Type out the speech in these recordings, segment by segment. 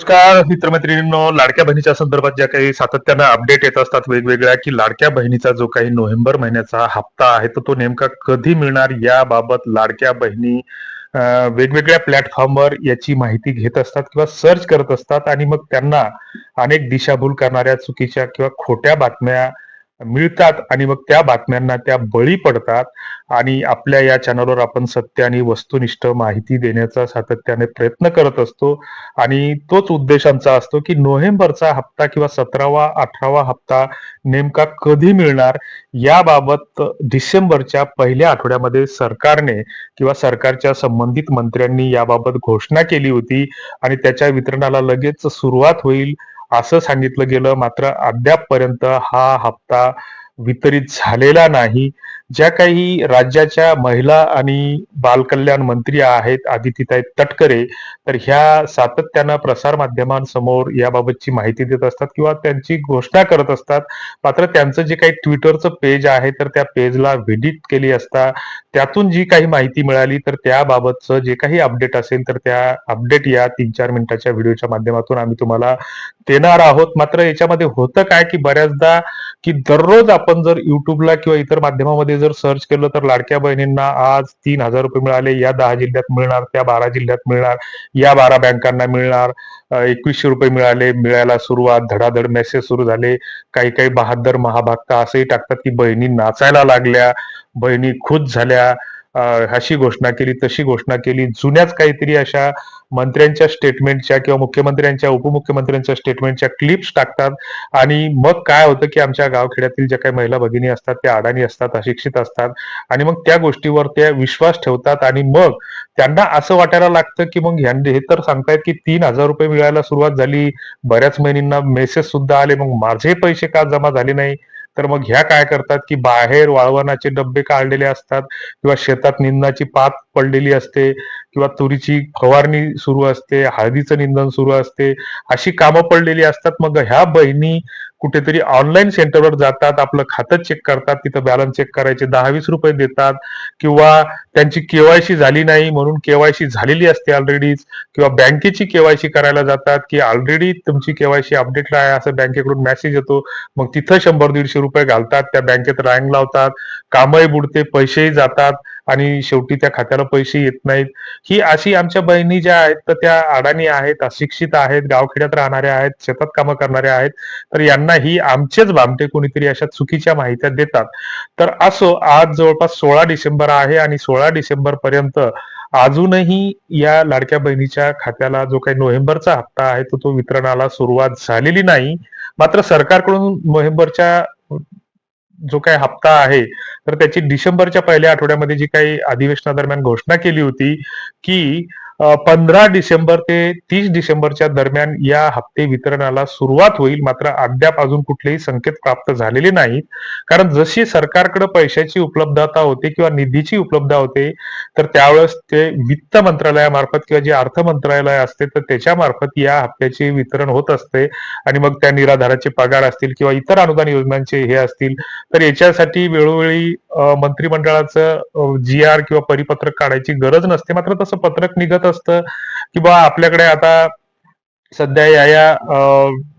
नमस्कार मित्रमैत्रिणींनो. लाडक्या बहिणीच्या संदर्भात ज्या काही सातत्यानं अपडेट येत असतात वेगवेगळ्या की लाडक्या बहिणीचा जो काही नोव्हेंबर महिन्याचा हप्ता आहे तर तो नेमका कधी मिळणार याबाबत लाडक्या बहिणी वेगवेगळ्या प्लॅटफॉर्मवर याची माहिती घेत असतात किंवा सर्च करत असतात आणि मग त्यांना अनेक दिशाभूल करणाऱ्या चुकीच्या किंवा खोट्या बातम्या मिळतात आणि मग त्या बातम्यांना त्या बळी पडतात आणि आपल्या या चॅनलवर आपण सत्य आणि वस्तुनिष्ठ माहिती देण्याचा सातत्याने प्रयत्न करत असतो. आणि तोच उद्देशांचा असतो की नोव्हेंबरचा हप्ता किंवा सतरावा अठरावा हप्ता नेमका कधी मिळणार याबाबत डिसेंबरच्या पहिल्या आठवड्यामध्ये सरकारने किंवा सरकारच्या संबंधित मंत्र्यांनी याबाबत घोषणा केली होती आणि त्याच्या वितरणाला लगेच सुरुवात होईल असं सांगितलं गेलं. मात्र अद्यापपर्यंत हा हप्ता वितरित झालेला नाही. ज्या काही राज्याच्या महिला आणि बालकल्याण मंत्री आहेत आदितीताई तटकरे तर ह्या सातत्यानं प्रसार माध्यमांसमोर याबाबतची माहिती देत असतात किंवा त्यांची घोषणा करत असतात. मात्र त्यांचं जे काही ट्विटरचं पेज आहे तर त्या पेजला व्हिडिट केली असता त्यातून जी काही माहिती मिळाली तर त्याबाबतचं जे काही अपडेट असेल तर त्या अपडेट या तीन चार मिनिटाच्या व्हिडिओच्या माध्यमातून आम्ही तुम्हाला देणार आहोत. मात्र याच्यामध्ये होतं काय की बऱ्याचदा की दररोज आपण जर युट्यूबला किंवा इतर माध्यमामध्ये जर सर्च केलं तर लाडक्या बहिणींना आज तीन हजार रुपये मिळाले. या दहा जिल्ह्यात मिळणार त्या बारा जिल्ह्यात मिळणार या बारा बँकांना मिळणार. एकवीसशे रुपये मिळाले मिळायला सुरुवात धडाधड मेसेज सुरू झाले. काही काही बहादर महाभागता असंही टाकतात की बहिणी नाचायला लागल्या बहिणी खुश झाल्या. अशी घोषणा केली तशी घोषणा केली. जुन्याच काहीतरी अशा मंत्र्यांच्या स्टेटमेंटच्या किंवा मुख्यमंत्र्यांच्या उपमुख्यमंत्र्यांच्या स्टेटमेंटच्या क्लिप्स टाकतात. आणि मग काय होतं की आमच्या गावखेड्यातील ज्या काही महिला भगिनी असतात त्या अडाणी असतात अशिक्षित असतात. आणि मग त्या गोष्टीवर त्या विश्वास ठेवतात आणि मग त्यांना असं वाटायला लागतं की मग ह्यांनी हे तर सांगतायत की तीन हजार रुपये मिळायला सुरुवात झाली. बऱ्याच महिन्यांना मेसेज सुद्धा आले. मग माझे पैसे का जमा झाले नाही? तर मग ह्या काय करतात की बाहेर वाळवणाचे डब्बे काढलेले असतात किंवा शेतात निंदनाची पात पडलेली असते किंवा तुरीची फवारणी सुरू असते हळदीचं निंदन सुरू असते अशी कामं पडलेली असतात. मग ह्या बहिणी कुठेतरी ऑनलाईन सेंटरवर जातात आपलं खातं चेक करतात तिथं बॅलन्स चेक करायचे दहा वीस रुपये देतात किंवा त्यांची केवायसी झाली नाही म्हणून केवायसी झालेली असते ऑलरेडीच किंवा बँकेची केवायसी करायला जातात की ऑलरेडी तुमची केवायसी अपडेटला आहे असं बँकेकडून मेसेज येतो. मग तिथं शंभर दीडशे रुपये घालतात त्या बँकेत रँक लावतात कामही बुडते पैसेही जातात आणि शेवटी त्या खात्याला पैसे येत नाहीत. ही अशी आमच्या बहिणी ज्या आहेत तर त्या अडाणी आहेत अशिक्षित आहेत गावखेड्यात राहणाऱ्या आहेत शेतात कामं करणाऱ्या आहेत. तर यांना ही आमचेच भामटे कोणीतरी अशा चुकीच्या माहित्या देतात. तर असो आज जवळपास सोळा डिसेंबर आहे आणि सोळा डिसेंबर पर्यंत अजूनही या लाडक्या बहिणीच्या खात्याला जो काही नोव्हेंबरचा हप्ता आहे तो तो वितरणाला सुरुवात झालेली नाही. मात्र सरकारकडून नोव्हेंबरच्या जो काही हप्ता आहे तर त्याची डिसेंबरच्या पहिल्या आठवड्यामध्ये जी काही अधिवेशनादरम्यान घोषणा केली होती की पंधरा डिसेंबर ते तीस डिसेंबरच्या दरम्यान या हप्ते वितरणाला सुरुवात होईल. मात्र अद्याप अजून कुठलेही संकेत प्राप्त झालेले नाहीत. कारण जशी सरकारकडे पैशाची उपलब्धता होते किंवा निधीची उपलब्धता होते तर त्यावेळेस ते वित्त मंत्रालयामार्फत किंवा जे अर्थ मंत्रालय असते तर त्याच्यामार्फत या हप्त्याचे वितरण होत असते. आणि मग त्या निराधाराचे पगार असतील किंवा इतर अनुदान योजनांचे हे असतील तर याच्यासाठी वेळोवेळी मंत्रिमंडळाचं जी आर किंवा परिपत्रक काढायची गरज नसते. मात्र तसं पत्रक निघत असतं की बा आपल्याकडे आता सध्या या या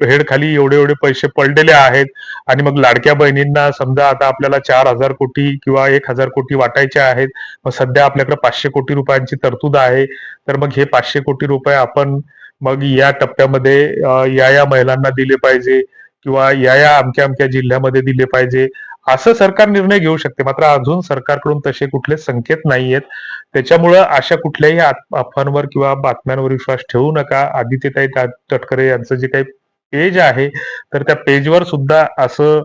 हेड खाली एवढे एवढे पैसे पडलेले आहेत आणि मग लाडक्या बहिणींना समजा आता आपल्याला चार हजार कोटी किंवा एक हजार कोटी वाटायचे आहेत मग सध्या आपल्याकडे पाचशे कोटी रुपयांची तरतूद आहे तर मग हे पाचशे कोटी रुपये आपण मग या टप्प्यामध्ये या या महिलांना दिले पाहिजे किंवा या या अमक्या अमक्या जिल्ह्यामध्ये दिले पाहिजे. असं सरकार निर्णय घेऊ शकते. मात्र अजून सरकारकडून तसे कुठले संकेत नाहीयेत. त्याच्यामुळं अशा कुठल्याही अफवांवर किंवा बातम्यांवर विश्वास ठेवू नका. आदित्यताई तटकरे यांचं जे काही पेज आहे तर त्या पेजवर सुद्धा असं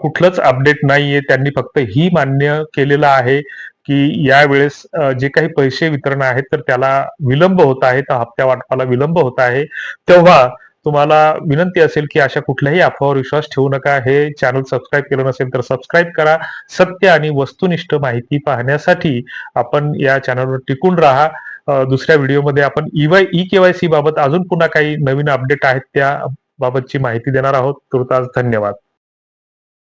कुठलंच अपडेट नाहीये. त्यांनी फक्त ही मान्य केलेलं आहे की यावेळेस जे काही पैसे वितरण आहेत तर त्याला विलंब होत आहे तर हप्त्या वाटपाला विलंब होत आहे. तेव्हा तुम्हाला विनंती असेल की अशा कुठल्याही अफवावर विश्वास ठेवू नका. हे चॅनल सबस्क्राईब केलं नसेल तर सबस्क्राईब करा. सत्य आणि वस्तुनिष्ठ माहिती पाहण्यासाठी आपण या चॅनलवर टिकून राहा. दुसऱ्या व्हिडिओमध्ये आपण ईवाय ई केवायसी बाबत अजून पुन्हा काही नवीन अपडेट आहेत त्या बाबतची माहिती देणार आहोत. तुर्तास धन्यवाद.